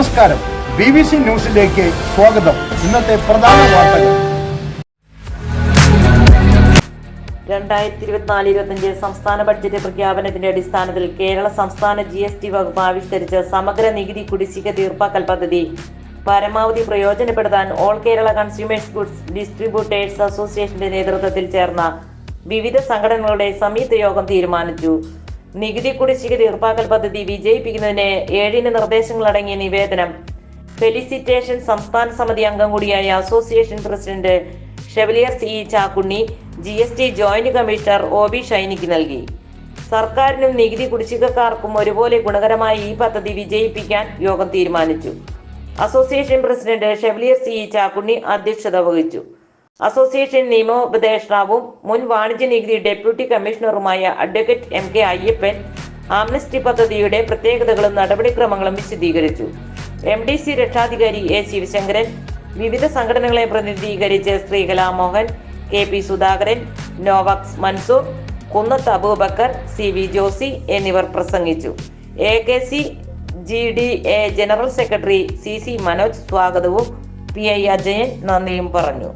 നമസ്കാരം. B B C ന്യൂസിലേക്ക് സ്വാഗതം. ഇന്നത്തെ പ്രധാന വാർത്തകൾ. രണ്ടായിരത്തി ഇരുപത്തിനാല് ഇരുപത്തിയഞ്ച് സംസ്ഥാന ബഡ്ജറ്റ് പ്രഖ്യാപനത്തിന്റെ അടിസ്ഥാനത്തിൽ കേരള സംസ്ഥാന ജി എസ് ടി വകുപ്പ് ആവിഷ്കരിച്ച സമഗ്ര നികുതി കുടിശ്ശിക തീർപ്പാക്കൽ പദ്ധതി. പരമാവധി പ്രയോജനപ്പെടുത്താൻ all Kerala consumers goods distributors അസോസിയേഷന്റെ നേതൃത്വത്തിൽ ചേർന്ന വിവിധ സംഘടനകളുടെ സംയുക്ത യോഗം തീരുമാനിച്ചു. നികുതി കുടിശ്ശിക തീർപ്പാക്കൽ പദ്ധതി വിജയിപ്പിക്കുന്നതിന് ഏഴിന് നിർദ്ദേശങ്ങളടങ്ങിയ നിവേദനം. ഫെലിസിറ്റേഷൻ സംസ്ഥാന സമിതി അംഗം കൂടിയായ association president chevalier C Chakkunni G S T joint commissioner O B ഷൈനിക്ക് നൽകി. സർക്കാരിനും നികുതി കുടിശ്ശികക്കാർക്കും ഒരുപോലെ ഗുണകരമായ ഈ പദ്ധതി വിജയിപ്പിക്കാൻ യോഗം തീരുമാനിച്ചു. Association president chevalier C Chakkunni അധ്യക്ഷത വഹിച്ചു. അസോസിയേഷൻ നിയമോപദേഷ്ടാവും മുൻ വാണിജ്യ നികുതി deputy കമ്മീഷണറുമായ advocate M K Ayyappan amnesty പദ്ധതിയുടെ പ്രത്യേകതകളും നടപടിക്രമങ്ങളും വിശദീകരിച്ചു. എം ഡി സി രക്ഷാധികാരി എ ശിവശങ്കരൻ വിവിധ സംഘടനകളെ പ്രതിനിധീകരിച്ച് Sreekala Mohan K P Sudhakaran Novex Mansoor Kunnath Aboobacker C V Josy എന്നിവർ പ്രസംഗിച്ചു. A K C G D A general secretary C C Manoj സ്വാഗതവും പി ഐ അജയൻ നന്ദിയും പറഞ്ഞു.